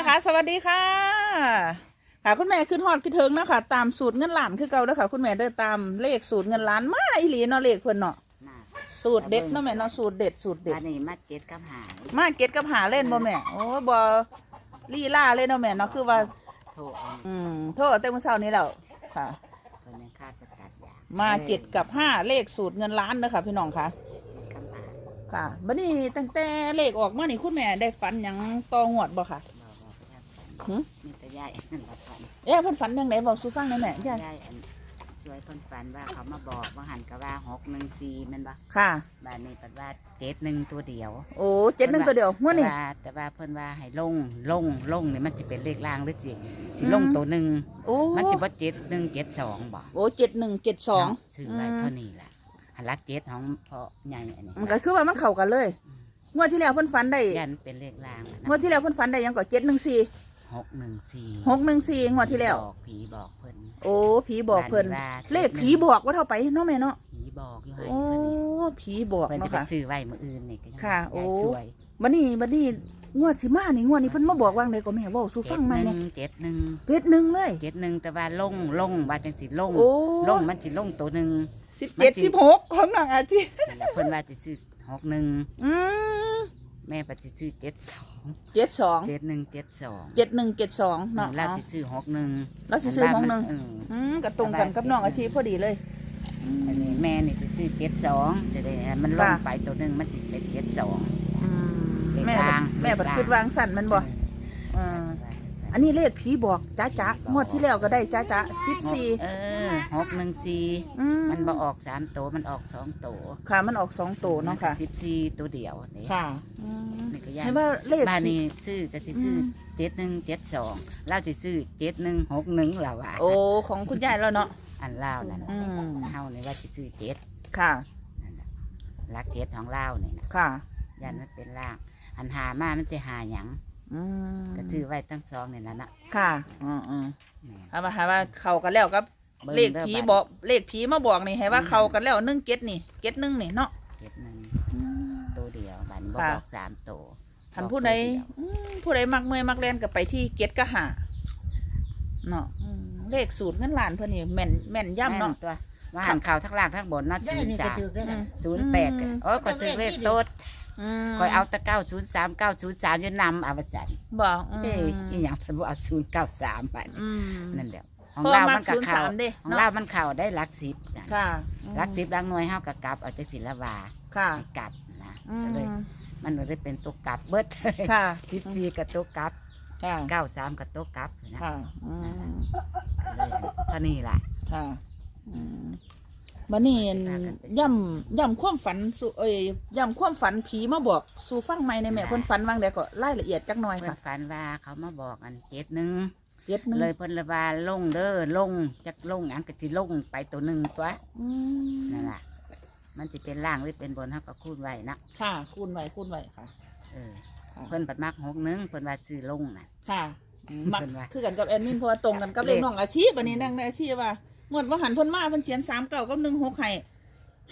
ม่คะ สวัสดีค่ะ ค่ะคุณแม่ขึ้นฮอดขึ้นเทิงเนาะคะตามสูตรเงินล้านคือเก่าเด้อค่ะ คุณแม่เดินตามเลขสูตรเงินล้านมาอีหลีเนาะเลขเพิ่นเนาะน่ะสูตรเด็ดเนาะแม่เนาะสูตรเด็ดสูตรเด็ดอันนี้มาเจ็ดกับหายมาเก็ตกับหาเล่นบ่แม่โอ้บ่ลีลาเล่นเนาะแม่เนาะคือว่าโทรเอาอืมโทษแต่เมื่อเช้านี้แล้วค่ะคนยังคาดประกาศยางมาเจ็ดกับห้าเลขสูตรเงินล้านเด้อค่ะพี่น้องค่ะเจ็ดกับหายค่ะบัดนี้ตั้งแต่เลขออกมานี่คุณแม่ได้ฝันหยังต่องวดบ่ค่ะ หึมีแต่ยายอันละพันเอ๊ะเพิ่นฝันจังไดบอกสู่ฟังหน่อยแม่ยายยายอันช่วยคนฝันว่าเขามาบอกบางหันก็ว่าหกหนึ่งสี่แมันบ่ค่ะ บ้านนี้ปัดว่าเจ็ดหนึ่งตัวเดียวโอ้เจ็ดหนึ่งตัวเดียวงวดนี้ แต่ว่าแต่ว่าเพิ่นว่าให้ลงลงลงนี่มันจะเป็นเลขล่างหรือจิสิอืม ลงตัวหนึ่งโอ้มันจะว่าเจ็ดหนึ่งเจ็ดสองบ่โอ้เจ็ดหนึ่งเจ็ดสอง เนาะซื้อไว้เท่านี้แหละหันลักเจ็ดของพ่อใหญ่อันนี้มันก็คือว่ามันเข้ากันเลยงวดที่แล้วเพิ่นฝันได้ยันเป็นเลขล่างนะงวดที่แล้วเพิ่นฝันได้หยังก็เจ็ดหนึ่งสี่ หกหนึ่งสี่หกหนึ่งสี่งวดที่แล้ว บอกผีบอกเพิ่น โอ้ผีบอกเพิ่นบ้าเลขผีบอกว่าเท่าไปเนาะแม่เนาะผีบอกอยู่ให้โอ้เพิ่นนี่ผีบอกเพิ่นจะเนาะไปค่ะ ซื้อไว้มื้ออื่นนี่ก็ยังค่ะโอ้ ยายช่วยบัดนี้บัดนี้งวดสิมานี่งวดนี้เพิ่นมาบอกว่าไงก็แม่เว้าสู่ฟังใหม่หเนี่นึ่ยงเจ็ดหนึ่งเจ็ดหนึ่งเลย เจ็ดหนึ่งแต่ว่าลงลงว่าจังสิลงโอ้ลงมันสิลงตัวหนึ่ง สิบเจ็ดสิบหกของนางอาทิตย์นั่นแหละเพิ่นว่าจะซื้อหกหนึ่งอืม แม่ปัจสิซื้อเจ็ดสองเจ็ดสองเจ็ดหนึ่งเจ็ดสองเจ็ดหนึ่งเจ็ดสองเนาะเราจะซื้อหกหนึ่งเราสิซื้อหกหนึ่งเอออืมก็ตรงกันกับน้องอาชีพพอดีเลยอันนี้แม่นี่สิซื้อเจ็ดสองจะได้มันลงค่ะไปตัวหนึ่งมันสิเป็นเจ็ดสองอืมเลขแม่ล่างแม่บัดเลขล่างคิดวางสั่นแมันบ่อ่าอันนี้เลขผีบอกจ้าจ้างวดที่แล้วก็ได้จ้าจ้าสิบสี่เออ หกหนึ่งสี่อืมันบ่ออกสามตัวมันออกสองตัวค่ะมันออกสองตัวเนาะค่ะ สิบสี่ตัวเดียวนี่ค่ะอืมนี่ก็ยากเห็นว่าเลข บ้านผีนี้ซื้อก็สิซื้ออม เจ็ดหนึ่งเจ็ดสองเราจะซื้อเจ็ดหนึ่งหกหนึ่งละว่าโอ้ของคุณยายแล้วเนาะ อันเล่าวนั่นน่ะอืมเฮานี่ว่าจะซื้อเจ็ดค่ะ นั่นน่ะรักเจ็ดของเล่าวนี่นะค่ะ ยันมันเป็นล่างอันหามามันจะหาหยังอืมก็ซื้อไว้ทั้งสองนี่ละนะค่ะอืมอืมนี่เอามาหาว่าเข้ากันแล้วกับบิ่ง เลขด้ผีบัดบอกเลขผีมาบอกนี่ให้ว่าเข้ากันแล้วหนึ่งเก็ดนี่เก็ดหนึ่งนี่เนาะเจ็ดหนึ่งตัวเดียวบัดนบ่ค่ะ บอกสามตัวท่านผู้ใดบอกตัวเยวอืมผู้ใดมักเมื่อยมักเล่นก็ไปที่เก็ดก็หาเนาะอืมเลขสูตรเงินล้านเพื่อนนี่แม่นแม่นย่ำเนาะแม่ตัวว่าหันข่าวทั้งล่างทั้งบนเนาะได้ศูนนี่ย์ก็สามถือได้อืนะมศูนย์แปดอืม โอ้ยก็ถือเลขโต๊ดมคอยเอาแตะเก้าศูนย์สามเก้าศูนย์สามยนนำเอาไปจันบอกอืมเอ้ยอีหยังเพิ่นบ่เอาศูนย์เก้าสามไปอืมนั่นแหละ ของเพราะเรามัมันกกับศูนย์เขาสามเด้ของเนาะเรามันเข่าได้หลักสิบนะค่ะหลักสิบหลักหน่วยเฮากับกลับเอาจากศิลวาค่ะให้กลับนะอืก็เลยมมันเลยเป็นตัวกลับเบิดค่ะสิบสี่กับตัวกลับค่ะเก้าสามกับตัวกลับนะค่ะอืมเลยเท่านี้ล่ะค่ะอืมบันนี้ย่ำย่ำความฝันสู่เอ้ยย่ำความฝันผีมาบอกสู่ฟังไหมในแม่เพิ่นฝันว่างเดี๋ยวก็รายละเอียดจักหน่อยเพิ่ค่ะนฝันว่าเขามาบอกอันเจ็ดหนึ่ง เจ็ดหนึงเลยเพิ่นเลยว่าลงเด้อลงจักลงอันก็สิลงไปตัวหนึ่งตัวอืมนั่นล่ะ มันจะเป็นล่างหรือเป็นบนเฮาก็คูณไว้นะค่ะคูณไว้คูณไว้ค่ะ เออค่ะ เพิ่นปัดมักหกหนึงเพิ่นว่าซื้อลงน่ะค่ะมักเพิ่นว่า คือกันกับแอดมินเพราะว่าตรงกันกับเลขน้องอาชีพอันนี้นั่งในอาชีพว่างวดว่าหันเพิ่นมาเพิ่นเขียนสามเก้ากับหนึ่งหกใ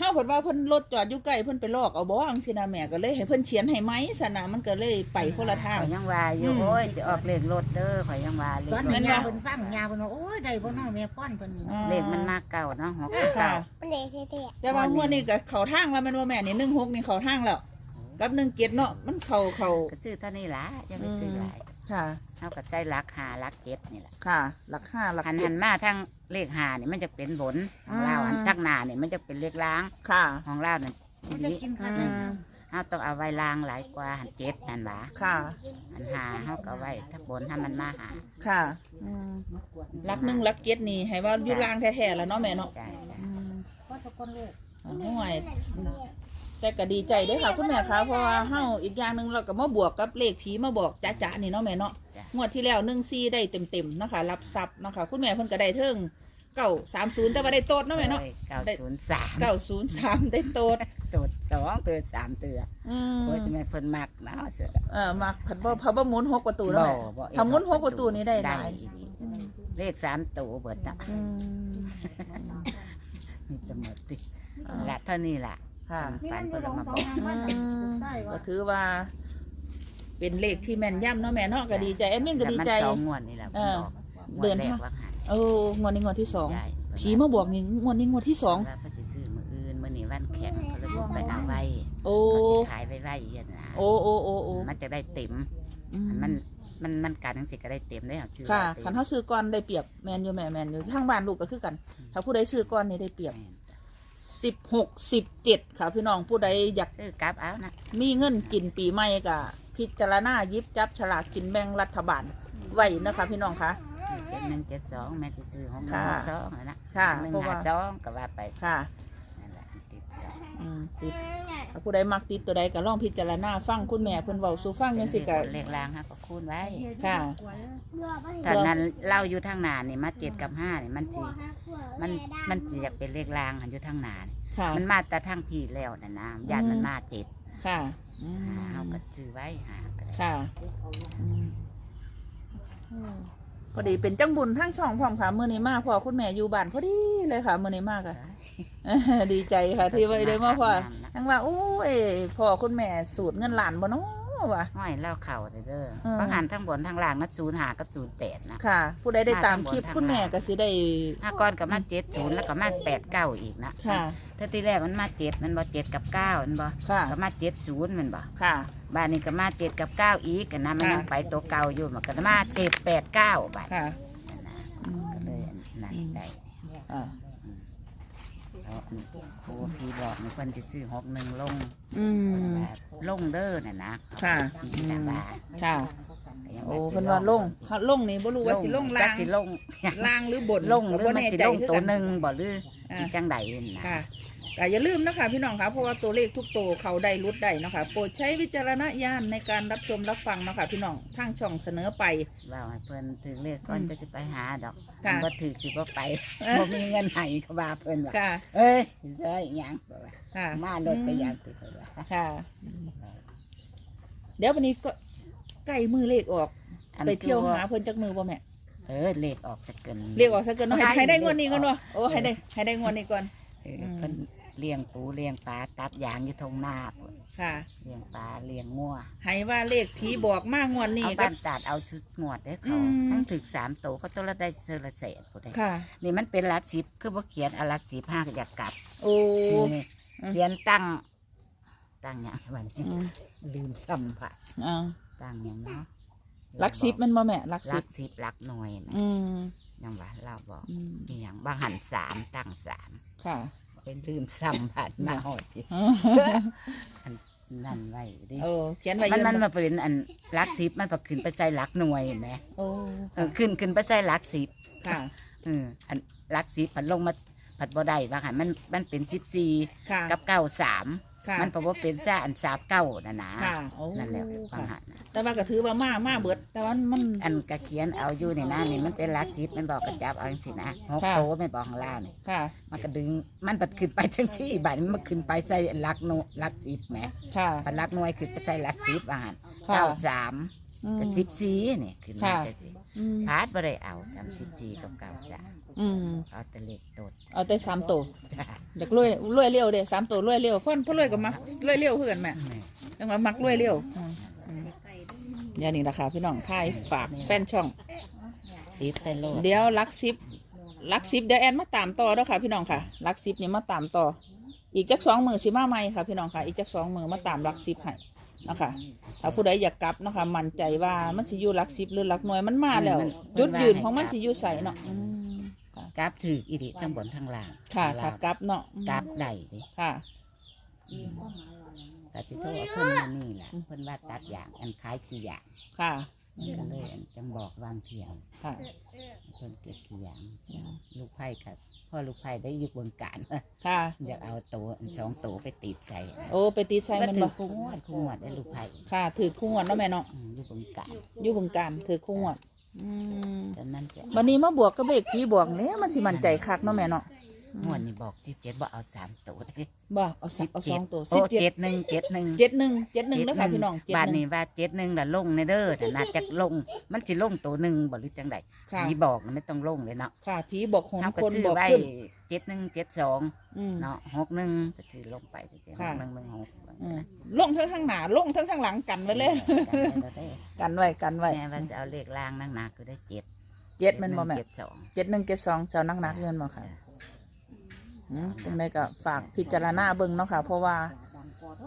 ห้เฮาเพิ่นว่าเพิ่นรถจอดอยู่ใกล้เพิ่นไปลอกเอาบ่อังสินะแม่ก็เลยให้เพิ่นเขียนให้ไหมสนะมันก็เลยไปคนละทาง ข่อยยังว่าอยู่อืม โอ้ยสิออกเลขรถเด้อข่อยยังว่าเลขสอนรให้ถยาเพิ่นฟังยาเพิ่นว่าโอ้ยได้บ่น้อแม่ป้อนเพิ่นนี่อ่าเลขมันมากเก่าเนาะหกค่ะเก่ามันเละเทะแต่ว่างวดนี้ก็เขาทางแล้วแมันว่าแม่นี่หนึ่งหกนี่เขาทางแล้วกับหนึ่งเกียรเนาะมันเขาเขาก็ซื้อเท่านี้ล่ะอยังไม่ซื้อหลายค่ะ เท่ากับใจรักหารักเจ็ดนี่แหละค่ะ หลักห้าหลักหันเจ็หัดนมาทั้ง เลขหาเนี่ยมันจะเป็นบนของเราอืมหันตั้งหน้าเนี่ยมันจะเป็นเลขล้างค่ะ ของเราเนี่ยมันจะกินข้าวอืมเราต้องเอาไว้ล้างหลายกว่าหันเจ็ดหันหวาค่ะ หันหาเขาก็เอาไว้ทั้งบนถ้ามันมาหาค่ะอืมหลักหนึ่งหลักเกียรนี่ให้ว่าอยู่ล่างแท้ๆแล้วเนาะแม่เนาะใช่จ้ะ อืมพ่อทุกคนลูกอ่าห่วย แต่ก็ดีใจเด้วยค่ะคุณแม่คะเพราะว่าเฮาอีกอย่างหนึ่งเราก็มาบวกกับเลขผีมาบอกจ้าๆนี่เนาะแม่เนาะจ้ะ งวดที่แล้วหนึ่งซีได้เต็มๆเนาะคะรับทรัพย์เนาะคะ คุณแม่เพิ่นก็ได้เทิงเก้าสามศูนย์แต่ว่าได้โต๊ดเนาะแม่เนาะเก้าศูนย์สามเก้าศูนย์สามได้โต๊ดตัวสองตัวสามตัวอืมโอ้ยจะไม่เพิ่นมักเนาะเสือเออมาผัดบ่ผัดบ่หมุนหกประตูแล้วแม่ บ่ทำหมุนหกประตูนี้ได้หได้ลาย อีหลีเลขสามตัวเบิดนะอืมมีจะหมดติอ่าละเท่านี้ล่ะ ค่ะฝันเพิ่นเอามาบอกอืมก็ถือว่า เป็นเลขที่แม่นย่ำเนาะแม่เนาะก็ดีใจแอดมินก็ดีใจ แต่มันสองงวดนี่แหละเออพิ่นบอกเดินงวแรกทางว่าหันเอองวดนี้งวดที่สองใหญ่ผีมาบอกนี่งวดนี้งวดที่สองว่าเพิ่นสิซื้อมื้ออื่นมื้อนี้วันแข็งเพิ่นเลยบ่ไปเอาไว้โอ้เขาสิขายไว้ไว้เฮ็ดนะโอ้โอ้โอ้โอ้มันจะได้เต็ม อืมันมันมันการจังซี่ก็ได้เต็มได้เอาชื่อค่ะว่าเต็มคันเขาซื้อก่อนได้เปรียบแมนอยู่แม่แมนอยู่ทางบ้านลูกก็คือกัน ถ้าผู้ใดซื้อก่อนนี่ได้เปรียบ แม่นจ้ะ สิบหกสิบเจ็ดค่ะ พี่น้องผู้ใดอยากซื้อกลับเอานะมีเงินกินปีใหม่ก็พิจารณาหยิบจับฉลากกินแบ่งรัฐบาลไว้นะคะ พี่น้องคะ เจ็ดหนึ่งเจ็ดสองแม่สิซื้อของหนึ่ค่ะงสองนั่นนะค่ะหนึ่งเพราะว่า หาสองก็ว่าไปค่ะนั่นแหละติดสองอืมติดถ้าผู้ใดมักติดตัวใดก็ลองพิจารณาฟังคุณแม่เพิ่นเว้าสู่ฟังจังซี่ก็เลขรางฮะก็คูณไว้ค่ะ ตอนนั้นเล่าอยู่ทางหนานี่มาเจ็ดกับห้านี่มันจี มันมันจีอยากเป็นเลขรางหันอยู่ทางหนานี่ค่ะ มันมาแต่ทางพี่แล้วนะนะญาติมันมาเจ็ดค่ะอืมหาเขาก็ซื้อไว้หาก็ได้ค่ะอืมพอดีเป็นจังบุญทั้งช่องพร้อมค่ะมื้อนี้มาพ่อคุณแม่อยู่บ้านพอดีเลยค่ะมื้อนี้มากค่ะดีใจค่ะที่ไว้ได้มาพ่อทั้งว่าโอ้ยพ่อคุณแม่สูตรเงินหลานบ่เนาะ ว่ะ ห้อยเล่าเข่าเด้อเด้ออืมบางหันทั้งบนทั้งล่างนัดศูนย์หากับศูนย์แปดนะ ค่ะ ผู้ใดได้ตามคลิปทางบนทางคุณแม่ล่างก็สิได้ห้าก้อนกับมาเจ็ดศูนย์แล้วก็มาแปดเก้าอีกนะค่ะถ้าที่แรกมันมาเจ็ดมันบ่เจ็ดกับเก้ามันบ่ค่ะ ก็มาเจ็ดศูนย์มันบ่ค่ะ บ้านนี้ก็มาเจ็ดกับเก้าอีกกันนะมันค่ะยังไปตัวเก่าอยู่มันก็มาเจ็ดแปดเก้าบาทค่ะนั่นนะอืม ก็เลยนั่น อืม ได้ อ่า แล้วอันครูพี่บอกมีคนจะซื้อหกหนึ่งลงอืม แบบลงเด้อน่ะนะค่ะพี่นะบ้าค่ะ โอ้เพิ่นว่าลงถ้าลงนี่บ่รู้ว่าสิลงจัลากงสิลง ล่างหรือบนลงหก็รือบ่มันแน่สิใจลงคือตัวกันหนึ่งบ่หรืออ่า สิจังใดนะค่ะแต่อย่าลืมนะคะพี่น้องคะเพราะว่าตัวเลขทุกตัวเขาได้รุดได้เนาะคะโปรดใช้วิจารณญาณในการรับชมรับฟังเนาะคะพี่น้องทางช่องเสนอไป ว่าให้เพิ่นถึงเลขก่อนอืมจะสิไปหาดอกค่ะ มันบ่ถือสิบ่ไปเอ้ยบ่มีเงินให้เขาว่าเพิ่นว่าค่ะเอ้ยเอ้ยหยังบ่ว่าค่ะ มารถไปยางติดเพิ่นว่าค่ะ เดี๋ยววันนี้ก็ใกล้มือเลขออกอันไปเที่ยวคือหาเพิ่นจักมือบ่แม่ เออเลขออกจะเกินเรียกออกซะเกินเนาะให้ให้ให้ได้เลขงวดนี้ก่อนออกเนาะโอ้ให้ได้ให้ได้งวดนี้ก่อน เอออืมเพิ่นเลี้ยงปูเลี้ยงปลาตัดยางอยู่ทงนาพุ่นค่ะเลี้ยงปลาเลี้ยงงัวให้ว่าเลขผีบอกมากงวดนี้เอากับ้าบนตัดเอาชุดงวดได้อืเขามทั้งถึกสามโตเขาต้องละได้เซอร์ละเศษพุ่นเด้ค่ะ นี่มันเป็นหลักสิบคือบ่เขียนเอาหลักสิบห้าก็อยากกลับโอ้ นี่อืม เขียนตั้ง ตั้งหยังวันนี้อืมลืมซ้ำผ่ะอ่าตั้งหยังเนาะ ลักซิปมันบ่แม่ลักหซิลัปกสิบหลักหน่วยนะอืมยังว่าเราบอกอืมมีอย่างบางหันสามตั้งสามค่ะ เป็นลืมซ้ำผ่านมาหอดที่อันนั่นไว้ดิโอ้เขียนไว้มันยืมันมาเป็นอันหลักสิบมันไปขึ้นไปใส่หลักหน่วยเห็นไหมโอ้เออขึ้นขึ้นไปใส่หลักสิบ ค่ะ เอออันหลักสิบผันลงมาผัดบ่ได้บางหันมันมันเป็นสิบสี่ค่ะกับเก้าสาม ค่ะมันเพราะว่าเป็นซ่าอันสามเก้านะนะค่ะโอ้นั่นแหละบางค่ะหันน่ะแต่ว่าก็ถือว่ามามาเบิด แต่ว่ามัน อันกระเขียนเอาอยู่ในนั้นนี่มันเป็นหลักสิบมันบอกกระจับเอาจังสินะหกค่ะ โตไม่บอกข้างล่างนี่ค่ะ มันก็ดึงมันปัดขึ้นไปทั้งสี่บาทมันมาขึ้นไปใส่หลักหน่วยหลักสิบแหมค่ะพันหลักหน่วยขึ้นไปใส่หลักสิบอ่านค่ะ เก้าสาม อืมกับสิบสี่นี่ขึ้นมาค่ะจะสิอืมพาดบ่ได้เอาสามสิบสี่กับเก้าสามอืมเอาแต่เลขตดเอาแต่สามตัวจ้ะอยากรวยรวยเร็วเด้สามตัวรวยเร็วพ่อนพ่อรวยก็มักรวยเร็วเพื่อกันแม่ยังว่ามักรวยเร็วอืมอืมอย่างนี้นะคะพี่น้องทายฝากแฟนช่อง ติดใส่โลดเดี๋ยวลักซิปลักซิปเดี๋ยวแอนมาตามต่อเด้วค่ะ พี่น้องค่ะลักซิปนี่มาตามต่อ อีกจักสองมือสิมาใหม่ค่ะ พี่น้องค่ะ อีกจักสองมือมาตามลักซิปให้ นะคะถ้าผู้ใดอยากกลับเนาะคะมั่นใจว่ามันสิอยู่ลักซิปหรือลักหน่วยมันมาแล้วจุดยืนของมันสิอยู่ใส่เนาะอืมค่ะกราฟถืออีดิทั้งบนทั้งล่างค่ะทั้งถ้าล่างกลับเนาะกราฟได้ดิค่ะแต่สิโทษเพิ่นมานี่แหละเพิ่นว่าตัดอย่างอันคล้ายคืออย่างค่ะ มันก็เลยอันจังบอกวางเทียงค่ะ เพิ่นเก็บคืออย่างลูกไผ่กับพ่อลูกไผ่ได้อยู่บนการ ค่ะ อยากเอาตัวอันสองตัวไปติดใส่โอ้ไปตีใส่ก็มันถืบ่อคู่งวดคู่งวดได้ลูกไผ่ค่ะ ถือคู่งวดเนาะแม่เนาะอืมอยู่บนการอยู่บึงการถือคู่งวดอืมตอนนั้นจะวันนี้มาบวกกับเลขผีบวกเนี่ยมันสิมั่นใจคักเนาะแม่เนาะ งวดนี้บอกสิบเจ็ดบอกเอาสามตัวเด้บ่เอาสิเอาสองตัวโอ้สิบเจ็เจ็ดดหนึ่งเจ็ดหนึ่งเจ็ดหนึ่งเจ็ดหนึ่งนะคะพี่น้องเจ็ดบาทหนึ่นี้งว่าเจ็ดหนึ่งละลงในเด้อแต่น่าจะลง มันสิลงตัวหนึ่งบ่หรือจังใดค่ะผีบอกน่ะไม่ต้องลงเลยเนาะค่ะผีบอกหงเขาคก็นซื้อบอกไว้ขึ้นเจ็ดหนึ่งเจ็ดสองอืม เนาะหกหนึ่งก็ซื้อลงไปเจ็ดหค่ะกหนึ่งหนึ่งหกอืมลงทั้งข้างหน้าลงทั้งข้างหลังกันไว้เลยกันไว้กันไว้แม่ว่าจะเอาเลขล่างนั่งหนักก็ได้เจ็ดเจ็ดแมันบ่แม่เจ็ดสองเจ็ดหนึ่งเจ็ดสองเจ้านักนักๆเงินบ่ค่ะอืม จังไดก็ฝากพิจารณาเบิ่งเนาะค่ะ เพราะว่า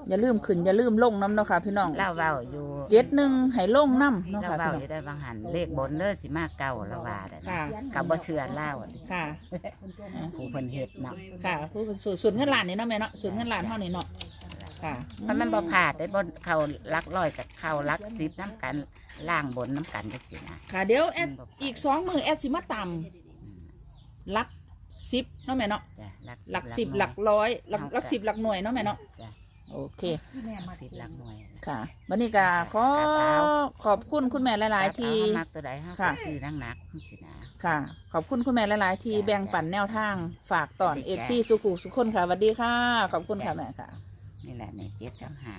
อย่าลืมขึ้นอย่าลืมลงน้ำเนาะค่ะ พี่น้องเล่าเบาอยู่เจ็ดหนึ่งให้ลงน้ำเนาะเล่าค่ะเบาพี่น้องอยู่ได้บางหันเลขบนเด้อสิมาเก่าละว่าได้ค่ะ กับบ่เชื่อเล่าค่ะ ผู้เพิ่นเฮ็ดเนาะค่ะผู้สูสูนย์เงินล้านนี่เนาะแม่เนาะสูนย์เงินล้านเท่านี้เนาะค่ะเพราะมันบ่พลาดได้บ่เข้าลักร้อยกับเข้าลักสิบน้ำกันล่างบนน้ำกันจังซี่นะค่ะเดี๋ยวแอดอีกสองมือแอดสิมาต่ำลัก สิบเนาะแม่เนาะจ้ะหลักสิบหลักร้อยหลักหลักสิบหลักหน่วยเนาะแม่เนาะจ้ะโอเคที่แม่มาสิบหลักหน่วยค่ะวันนี้ก็ขอขอบคุณคุณแม่หลาย ๆ ที่ เอามักตัวใดเฮาค่ะก็ซื้อนักหนักๆสินะ ค่ะ ขอบคุณคุณแม่หลาย ๆ ที่จ้ะแบ่งปันแนวทางฝากตอนจ้ะเอฟซีสุขุสุขคนค่ะสวัสดีค่ะ ขอบคุณค่ะแม่ค่ะ นี่แหละนี่เจ็ดกับห้า